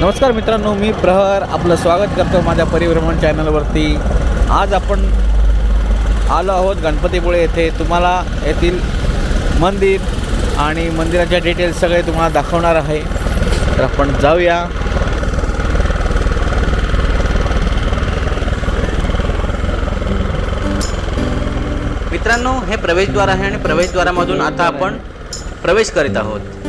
नमस्कार मित्रांनो मी प्रहर. आपलं स्वागत करतो माझ्या परिभ्रमण चॅनलवरती आज आपण आलो आहोत गणपतीपुळे येथे. तुम्हाला येथील मंदिर आणि मंदिराच्या डिटेल्स सगळे तुम्हाला दाखवणार आहे. तर आपण जाऊया. मित्रांनो हे प्रवेशद्वार आहे आणि प्रवेशद्वारामधून आता आपण प्रवेश करीत आहोत.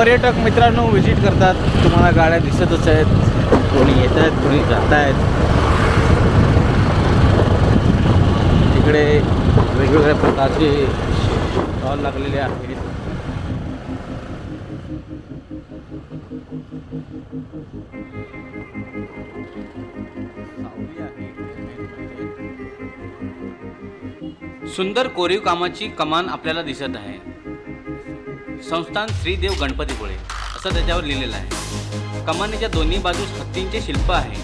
पर्यटक मित्रांनो व्हिजिट करतात. तुम्हाला गाड्या दिसतच आहेत. कोणी येत आहेत कोणी जात आहेत तिकडे वेगवेगळ्या प्रकारचे स्टॉल लागलेले आहेत. सुंदर कोरीव कामाची कमान आपल्याला दिसत आहे. संस्थान श्रीदेव गणपतीपुळे असं त्याच्यावर लिहिलेलं आहे. कमानीच्या दोन्ही बाजूस हत्तींचे शिल्प आहे.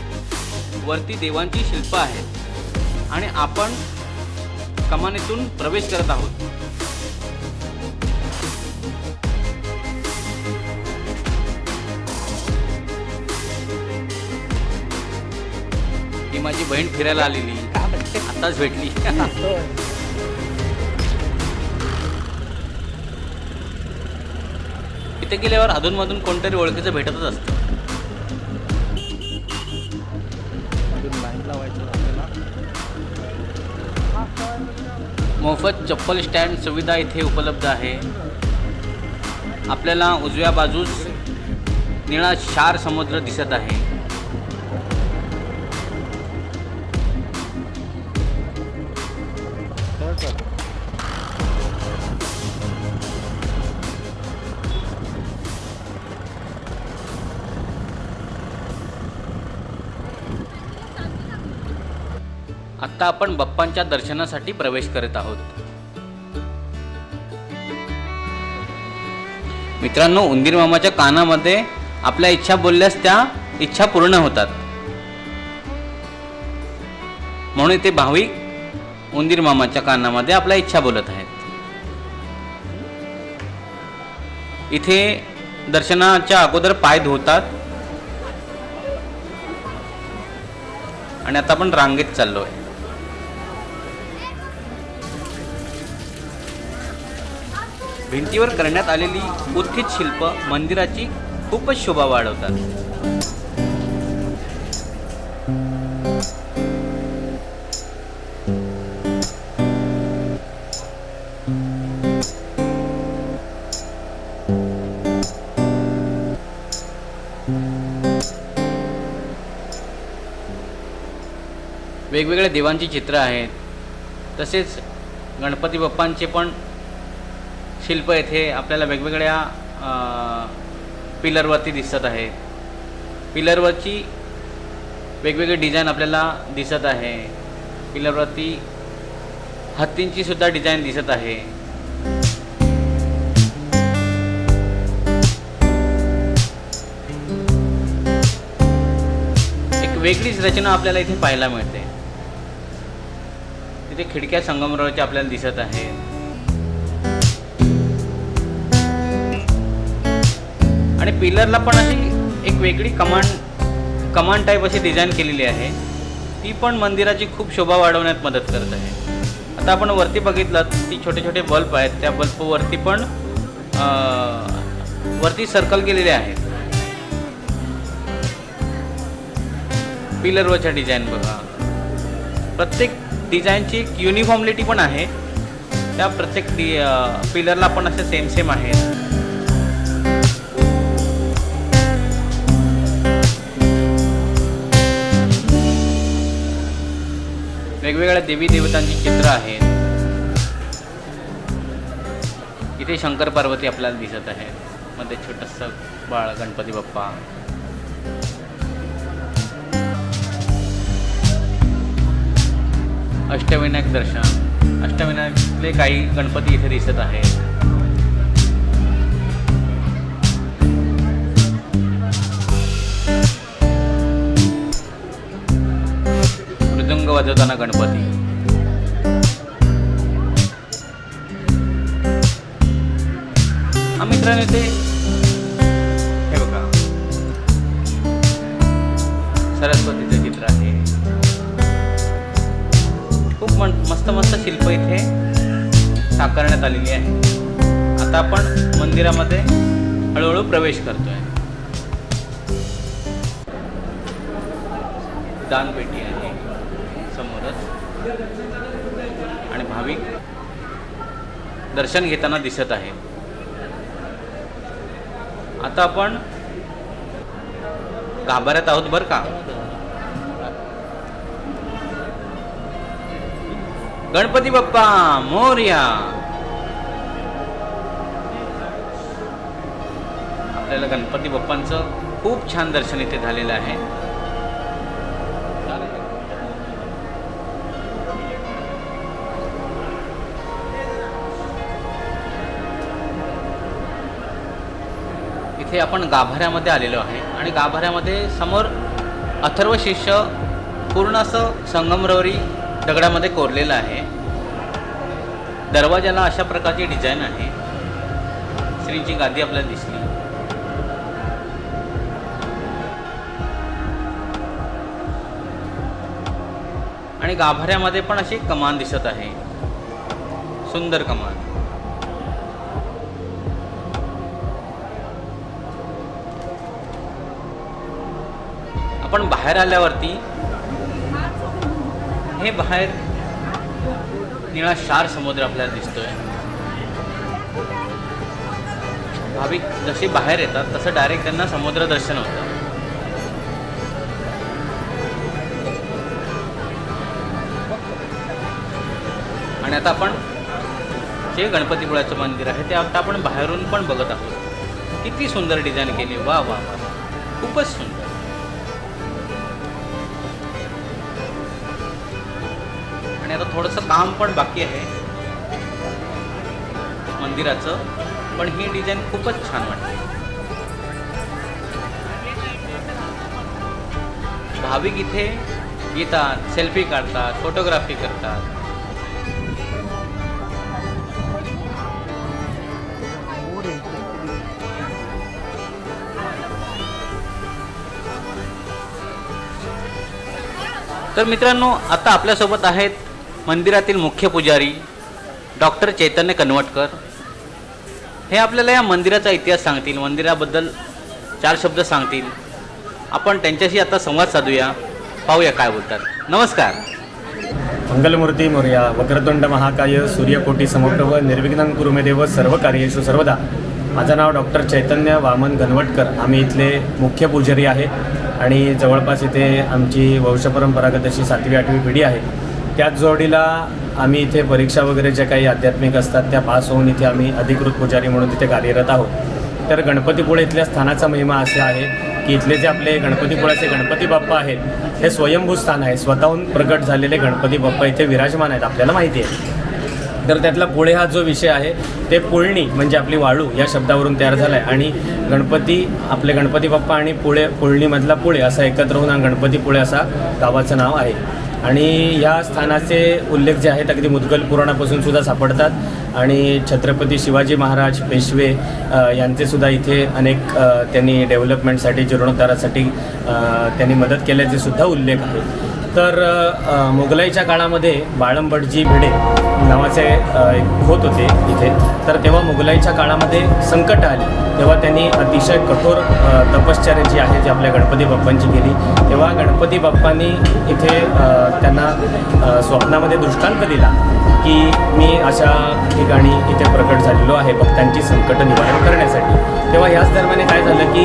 वरती देवांची शिल्प आहेत. आणि आपण कमानीतून प्रवेश करत आहोत. ही माझी बहीण फिरायला आलेली. आताच भेटली. तिथे गेल्यावर अधूनमधून कोणतरी ओळखीचं भेटतच असतं. मोफत चप्पल स्टँड सुविधा इथे उपलब्ध आहे. आपल्याला उजव्या बाजूस निळा शार समुद्र दिसत आहे. आत्ता आपण बाप्पांच्या दर्शनासाठी प्रवेश करत आहोत. मित्रांनो उंदीर मामाच्या कानामध्ये आपल्या इच्छा बोलल्यास त्या इच्छा पूर्ण होतात. म्हणून ते भाविक उंदीर मामाच्या कानामध्ये आपल्या इच्छा बोलत आहेत. इथे दर्शनाच्या अगोदर पाय धुतात. आणि आता आपण रांगेत चाललो आहे भिंतीवर करण्यात आलेली उत्थित शिल्प मंदिराची खूपच शोभा वाढवतात. वेगवेगळ्या देवांची चित्र आहेत. तसेच गणपती बाप्पांचे पण शिल्प येथे आपल्याला वेगवेगळ्या पिलरवरती दिसत आहे. पिलरवरची वेगवेगळे डिझाईन आपल्याला दिसत आहे. पिलरवरती हत्तींची सुद्धा डिझाईन दिसत आहे. एक वेगळीच रचना आपल्याला इथे पाहायला मिळते. तिथे खिडक्या संगमरवरच्या आपल्याला दिसत आहेत. आणि पिलरला पण अशी एक वेगळी कमांड कमांड टाईप अशी डिझाईन केलेली आहे. ती पण मंदिराची खूप शोभा वाढवण्यात मदत करत आहे. आता आपण वरती बघितलं ती छोटे छोटे बल्ब आहेत. त्या बल्बवरती पण वरती सर्कल केलेले आहेत. पिलरवरच्या डिझाईन बघा. प्रत्येक डिझाईनची एक युनिफॉर्मलिटी पण आहे. त्या प्रत्येक डि पिलरला पण असे सेम सेम आहेत. वेगवेगळ्या देवी देवतांची चित्र आहेत. इथे शंकर पार्वती आपल्याला दिसत आहे. मध्ये छोटंसं बाळ गणपती बाप्पा. अष्टविनायक दर्शन. अष्टविनायकले काही गणपती इथे दिसत आहेत. अभंग वाजवताना गणपती. हा मित्रांनो ते हे बघा. सरस्वतीचं चित्र आहे. खूप मस्त मस्त शिल्प इथे साकारण्यात आलेली आहे. आता आपण मंदिरामध्ये हळूहळू प्रवेश करतोय. दानपेटी आहे. आणि भाविक दर्शन घेताना दिसत आहे. आता आपण गाभाऱ्यात आहोत बरं का? गणपती बाप्पा मोर्या. आपल्याला गणपती बाप्पांचं खूप छान दर्शन इथे झालेलं आहे. इथे आपण गाभाऱ्यामध्ये आलेलो आहे. आणि गाभाऱ्यामध्ये समोर अथर्व शिष्य पूर्ण असं संगमरवरी दगडामध्ये कोरलेलं आहे. दरवाजाला अशा प्रकारची डिझाईन आहे. श्रींची गादी आपल्याला दिसली. आणि गाभाऱ्यामध्ये पण अशी कमान दिसत आहे. सुंदर कमान. आपण बाहेर आल्यावरती हे बाहेर निळा शार समुद्र आपल्याला दिसतोय. भाविक जसे बाहेर येतात तसं डायरेक्ट त्यांना समुद्र दर्शन होतं. आणि आता आपण जे गणपतीपुळ्याचं मंदिर आहे ते आता आपण बाहेरून पण बघत आहोत. किती सुंदर डिझाईन केली. वा वा वा. खूपच सुंदर. आणि आता थोडंसं काम पण बाकी आहे. मंदिराचं. पण ही डिझाईन खूपच छान वाटते. भाविक इथे येतात सेल्फी काढतात फोटोग्राफी करतात. तर मित्रांनो आता आपल्यासोबत आहेत मंदिरातील मुख्य पुजारी डॉक्टर चैतन्य कनवटकर हे आपल्याला या मंदिराचा इतिहास सांगतील मंदिराबद्दल चार शब्द सांगतील. आपण त्यांच्याशी आता संवाद साधूया. पाहूया काय बोलतात. नमस्कार. मंगलमूर्ती मोर्या वक्रतुंड महाकाय सूर्यकोटी समप्रभ व निर्विघ्न मे सर्व कार्येशु सर्वदा. माझं नाव डॉक्टर चैतन्य वामन घनवटकर आम्ही इथले मुख्य पुजारी आहे आणि जवळपास इथे आमची वंशपरंपरागत अशी सातवी आठवी पिढी आहे. त्याच जोडीला आम्ही इथे परीक्षा वगैरे ज्या काही आध्यात्मिक असतात त्या पास होऊन इथे आम्ही अधिकृत पुजारी म्हणून तिथे कार्यरत आहोत. तर गणपतीपुळे इथल्या स्थानाचा महिमा असे आहे की इथले जे आपले गणपतीपुळाचे गणपती बाप्पा आहेत हे स्वयंभू स्थान आहे. स्वतःहून प्रकट झालेले गणपती बाप्पा इथे विराजमान आहेत आपल्याला माहिती आहे. तर त्यातला पुळे हा जो विषय आहे ते पुळणी म्हणजे आपली वाळू या शब्दावरून तयार झाला आहे आणि गणपती आपले गणपती बाप्पा आणि पुळे पुळणीमधला पुळे असा एकत्र होऊन गणपती पुळे असा गावाचं नाव आहे. आणि या स्थानाचे उल्लेख जे आहेत अगदी मुदगल पुराणापासून सुद्धा सापडतात. आणि छत्रपती शिवाजी महाराज पेशवे यांचे सुद्धा इथे अनेक त्यांनी डेव्हलपमेंटसाठी जीर्णोद्धारासाठी त्यांनी मदत केल्याचे सुद्धा उल्लेख आहे. तर मुघलाईच्या काळामध्ये बाळंबटजी भिडे नावाचे एक होत होते इथे. तर तेव्हा मुघलाईच्या काळामध्ये संकट आली. तेव्हा त्यांनी अतिशय कठोर तपश्चर्या जी आहे जी आपल्या गणपती बाप्पांची केली. तेव्हा गणपती बाप्पांनी इथे त्यांना स्वप्नामध्ये दृष्टांत दिला की मी अशा ठिकाणी इथे प्रकट झालेलो आहे भक्तांची संकट निवारण करण्यासाठी. तेव्हा ह्याच दरम्यान काय झालं की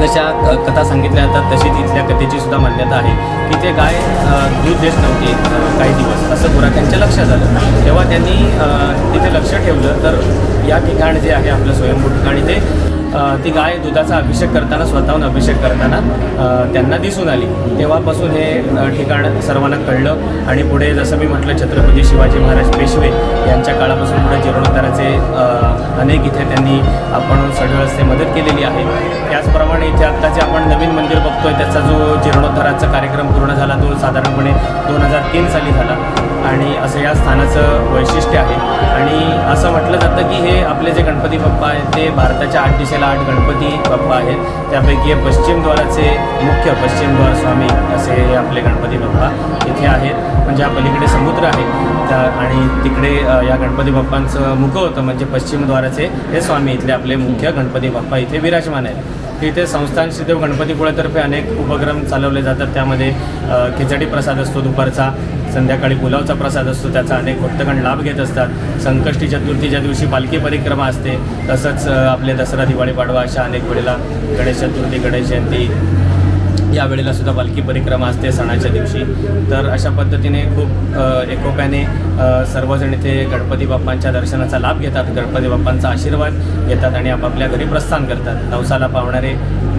जशा कथा सांगितल्या जातात तशी तिथल्या कथेची सुद्धा मान्यता आहे. की ते गाय दूध देत नव्हती काही दिवस. असं गुराख्यांच्या लक्षात आलं. तेव्हा त्यांनी तिथे लक्ष ठेवलं. तर या ठिकाण जे आहे आपलं स्वयंभू ठिकाणी ते ती गाय दुधाचा अभिषेक करताना स्वतःहून अभिषेक करताना त्यांना दिसून आली. तेव्हापासून हे ठिकाण सर्वांना कळलं आणि पुढे जसं मी म्हटलं छत्रपती शिवाजी महाराज पेशवे यांच्या काळापासून पुढे जीर्णोद्धाराचे अनेक इथे त्यांनी आपण सडळस्ते मदत केलेली आहे. त्याचप्रमाणे इथे आत्ता जे आपण नवीन मंदिर बघतोय त्याचा जो जीर्णोद्धाराचा कार्यक्रम पूर्ण झाला तो साधारणपणे दोन हजार तीन साली झाला. आणि असं या स्थानाचं वैशिष्ट्य आहे. आणि असं म्हटलं जातं की हे आपले जे गणपती बाप्पा आहेत ते भारताच्या आठ दिशेला आठ गणपती बाप्पा आहेत. त्यापैकी हे पश्चिमद्वाराचे मुख्य पश्चिमद्वार स्वामी असे हे आपले गणपती बाप्पा इथे आहेत. म्हणजे हा पलीकडे समुद्र आहे. त्या आणि तिकडे या गणपती बाप्पांचं मुख होतं म्हणजे पश्चिमद्वाराचे हे स्वामी इथले आपले मुख्य गणपती बाप्पा इथे विराजमान आहेत. इथे संस्थान श्रीदेव गणपतीपुळेतर्फे अनेक उपक्रम चालवले जातात. त्यामध्ये खिचडी प्रसाद असतो दुपारचा. संध्याकाळी पुलावचा प्रसाद असतो त्याचा अनेक भक्तगण लाभ घेत असतात. संकष्टी चतुर्थीच्या दिवशी पालखी परिक्रमा असते. तसंच आपले दसरा दिवाळी पाडवा अशा अनेक वेळेला गणेश चतुर्थी गणेश जयंती या वेळेला सुद्धा पालखी परिक्रमा असते सणाच्या दिवशी. तर अशा पद्धतीने खूप एकोप्याने सर्वजण इथे गणपती बाप्पांच्या दर्शनाचा लाभ घेतात गणपती बाप्पांचा आशीर्वाद घेतात आणि आपापल्या घरी प्रस्थान करतात. नवसाला पावणारे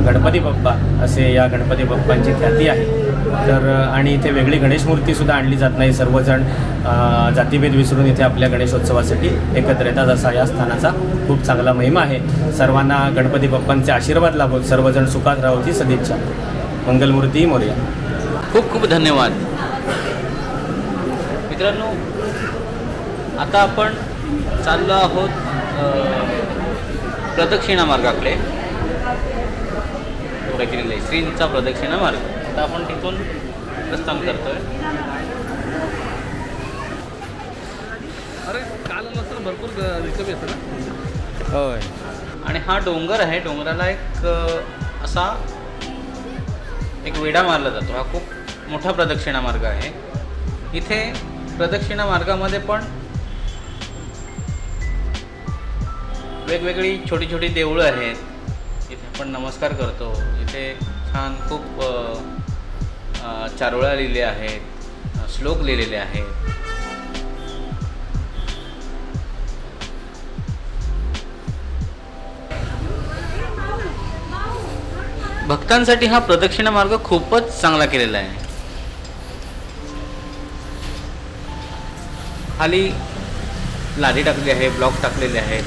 गणपती बाप्पा असे या गणपती बाप्पांची ख्याती आहे. तर आणि इथे वेगळी गणेश मूर्तीसुद्धा आणली जात नाही. सर्वजण जातीभेद विसरून इथे आपल्या गणेशोत्सवासाठी एकत्र येतात असा या स्थानाचा खूप चांगला महिमा आहे. सर्वांना गणपती बाप्पांचे आशीर्वाद लाभो सर्वजण सुखात राहोत ही सदिच्छा. मंगलमूर्ती मोर्या. खूप खूप धन्यवाद. मित्रांनो आता आपण चाललो आहोत प्रदक्षिणा मार्गाकडे. श्रींचा प्रदक्षिणा मार्ग. आता आपण तिथून प्रस्थान करतोय. अरे काल मात्र भरपूर रिकामी असतं ना? होय. आणि हा डोंगर आहे डोंगराला एक असा एक वेढा मारला जातो. हा खूप मोठा प्रदक्षिणा मार्ग आहे. इथे प्रदक्षिणा मार्गामध्ये पण वेगवेगळी छोटी छोटी देवळं आहेत. इथे आपण नमस्कार करतो. इथे छान खूप चारोळा लिहिले आहेत श्लोक लिहिलेले आहेत. भक्तांसाठी हा प्रदक्षिणा मार्ग खूपच चांगला केलेला आहे. खाली लादी टाकली आहे ब्लॉक टाकलेले आहेत.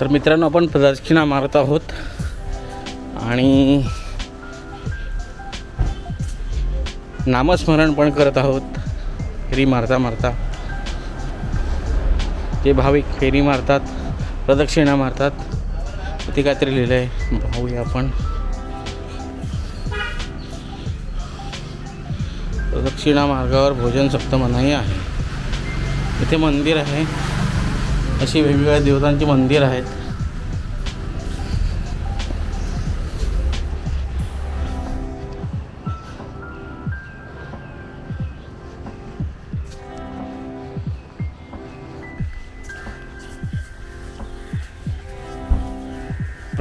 तर मित्रांनो आपण प्रदक्षिणा मारत आहोत. आणि नामस्मरण पण करत आहोत. फेरी मारता मारता. जे भाविक फेरी मारतात प्रदक्षिणा मारतात ते काहीतरी लिहिलं आहे पाहूया आपण. प्रदक्षिणा मार्गावर भोजन सप्तमनाही आहे. इथे मंदिर आहे. अशी वेगवेगळ्या देवतांची मंदिर आहेत.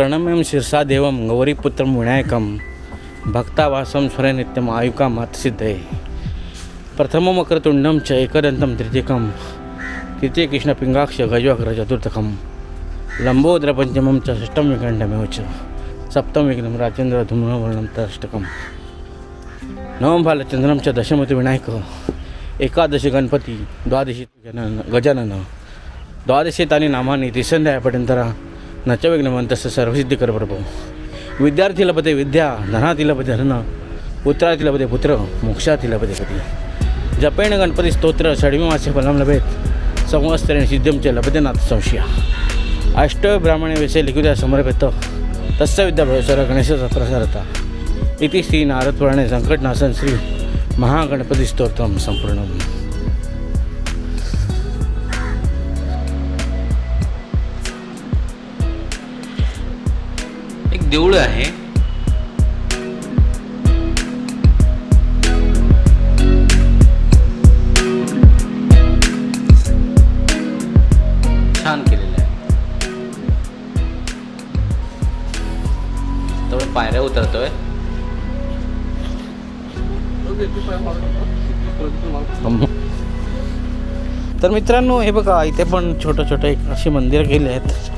प्रणम्यं शिरसा देवम गौरीपुत्रं विनायकं भक्तावासं स्वरे नित्यम् आयुका मातसिद्धये। मकरतुंडम च एकदन्तं तृतीयकं तृतीय कृष्णपिङ्गाक्ष गजवक्र चतुर्थकं लम्बोदरपञ्चमं च षष्टम विखंडमेव च सप्तम विघ्नम राजेंद्र धूम्रवर्णं तष्टकम नवम बालचंद्रम च दशमती विनायक एकादशी गणपती द्वादशी गजानन गजानन। द्वादशी तानि नामानि तिसंध्याय पठंतरा न च विघ्नवन्तस्य सर्वसिद्धिकर विद्यार्थी लभते विद्या धनाती लभते धन पुत्राती लभते पुत्र मोक्षाती लभते पती। जपेण गणपती स्तोत्र षडमीमास्य फलं लभेत। संवत्सरेण सिद्धम च लभते नाथ संशया। अष्ट ब्राह्मणे विषय लिखित्या समर्पित। तस्य विद्या भविष्य गणेशाचा प्रसारता इति श्री नारदपुराणे संकटनाशन श्री महागणपती स्तोत्रम संपूर्ण देऊळ आहे. छान केलेलं आहे. तर पायऱ्या उतरतोय. तर मित्रांनो हे बघा इथे पण छोटं छोटं एक अशी मंदिर गेले आहेत.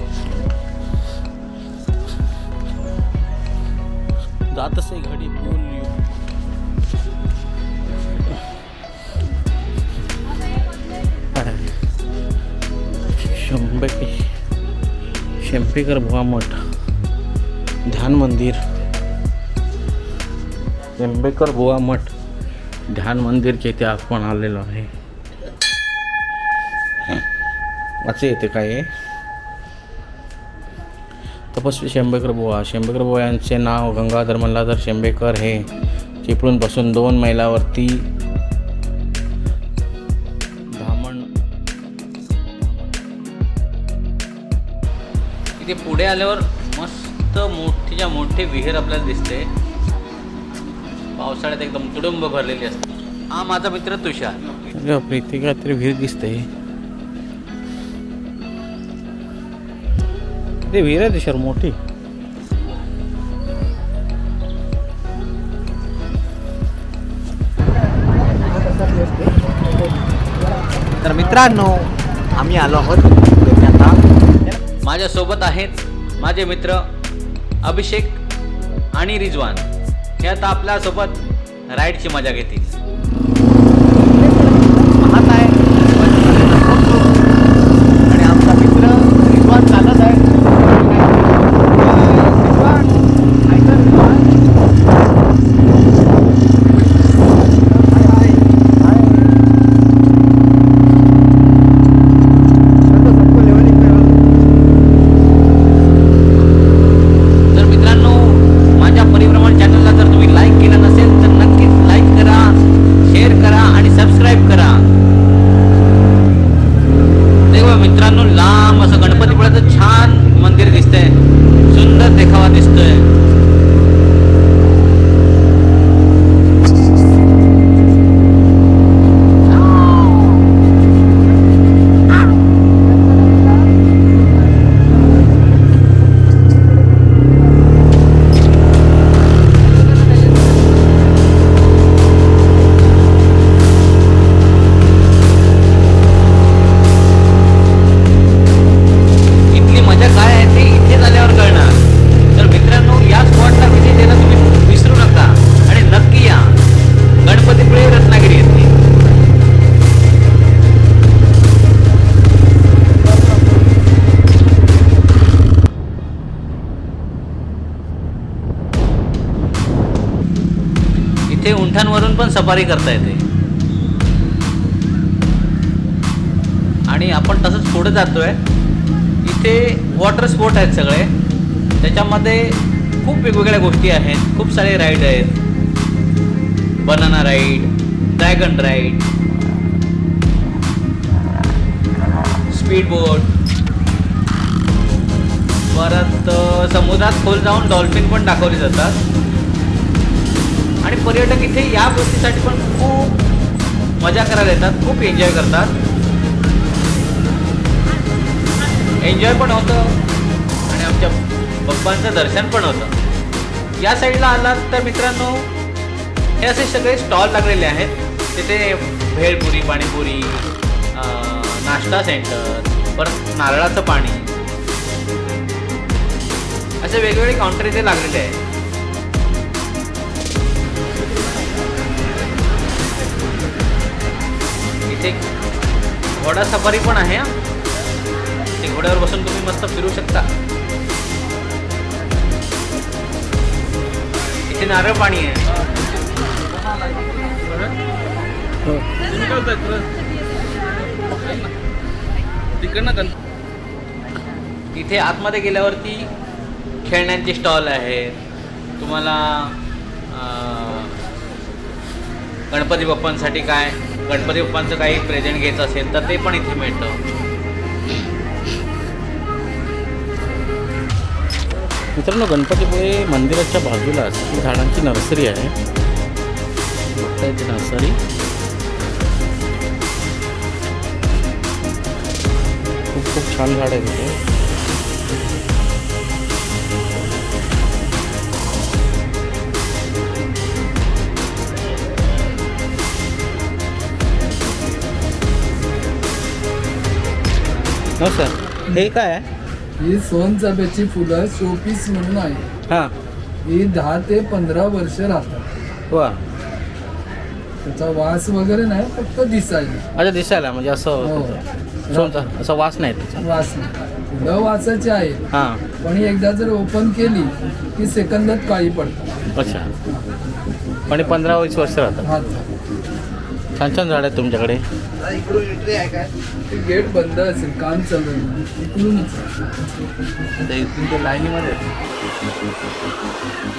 जात असे घडी बोलली. शंभे शंपेकर भुवा मठ. ध्यान मंदिर. शंभेकर भुवा मठ. ध्यान मंदिरच्या इथे आपण आलेलो आहे. असे येते काय आहे? तपस्वी शेंबेकर बुवा. शेंबेकर बुवा यांचे नाव गंगाधर मल्हाधर शेंबेकर हे चिपळूणपासून दोन मैलावरती धामण इथे पुढे आल्यावर मस्त मोठीच्या मोठी विहीर आपल्याला दिसते. पावसाळ्यात एकदम तुडुंब भरलेली असते. हा माझा मित्र तुषार. अरे काहीतरी विहीर दिसते. ते विहीर आहे दिशर मोठी. तर मित्रांनो आम्ही आलो आहोत आता माझ्यासोबत आहेत माझे मित्र अभिषेक आणि रिजवान. हे आता आपल्यासोबत राईडची मजा घेतील. पण सफारी करता येते. आणि आपण तसंच पुढे जातोय. इथे वॉटर स्पोर्ट आहेत सगळे. त्याच्यामध्ये खूप वेगवेगळ्या गोष्टी आहेत. खूप सारे राईड आहेत. Banana ride dragon ride speed boat परत समुद्रात खोल जाऊन डॉल्फिन पण दाखवली जातात. आणि पर्यटक इथे या गोष्टीसाठी पण खूप मजा करायला येतात खूप एन्जॉय करतात. एन्जॉय पण होतं. आणि आमच्या पप्पांचं दर्शन पण होतं. या साईडला आलात तर मित्रांनो हे असे सगळे स्टॉल लागलेले आहेत. तिथे भेळपुरी पाणीपुरी नाश्ता सेंटर परत नारळाचं पाणी. असे वेगवेगळे काउंटर इथे लागलेले आहेत. इथे घोडा सफारी पण आहे हा. ते घोड्यावर बसून तुम्ही मस्त फिरू शकता. इथे नारळ पाणी आहे? तिकडनं गण इथे आतमध्ये गेल्यावरती खेळण्यांचे स्टॉल आहेत. तुम्हाला गणपती बाप्पांसाठी काय? गणपती बाप्पांचं काही प्रेझेंट घ्यायचं असेल तर ते पण इथे मिळतं. मित्रांनो गणपतीपुळे मंदिराच्या बाजूलाच ही झाडांची नर्सरी आहे. नर्सरी. खूप खूप छान झाड आहे तिथे हो सर. हे काय आहे? ही सोनचाफ्याची फुलं शोपीस म्हणून आहे. हां. ही दहा ते पंधरा वर्ष राहतात. वा. त्याचा वास वगैरे नाही फक्त दिसायला. अच्छा दिसायला म्हणजे हो. असं सोनचा असा वास नाही त्याचा. वास नाही. फुलं वासाची आहे हां. पण ही एकदा जर ओपन केली की सेकंदात काळी पडतात. अच्छा. आणि पंधरा वीस वर्ष राहतात. हात छान छान झाड आहेत तुमच्याकडे. ते गेट बंद असेल काम चालू आहे. इकडूनच ते लाईनीमध्ये.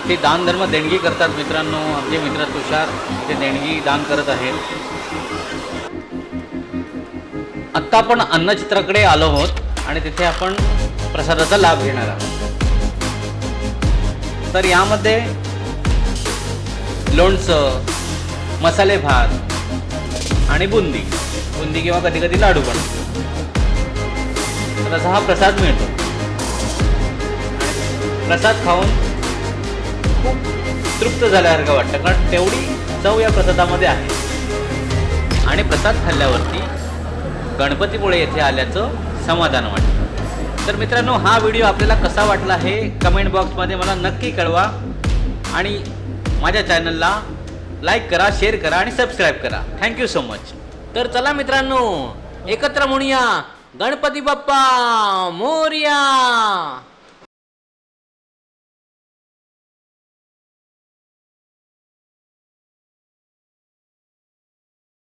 ते दान धर्म देणगी करतात मित्रांनो. आमचे मित्र तुषार ते देणगी दान करत आहेत. आत्ता आपण अन्नचित्राकडे आलो आहोत आणि तिथे आपण प्रसादाचा लाभ घेणार आहोत. तर यामध्ये लोणचं मसाले भात आणि बुंदी. बुंदी किंवा कधी कधी लाडू पण. तसा हा प्रसाद मिळतो. प्रसाद खाऊन खूप तृप्त झाल्यासारखं वाटतं कारण तेवढी चव या प्रसादामध्ये आहे. आणि प्रसाद खाल्ल्यावरती गणपतीपुळे येथे आल्याचं समाधान वाटतं. तर मित्रांनो हा व्हिडिओ आपल्याला कसा वाटला हे कमेंट बॉक्समध्ये मला नक्की कळवा. आणि माझ्या चॅनलला लाईक करा शेअर करा आणि सबस्क्राईब करा. थँक्यू सो मच तर चला मित्रांनो एकत्र म्हणूया. गणपती बाप्पा मोर्या!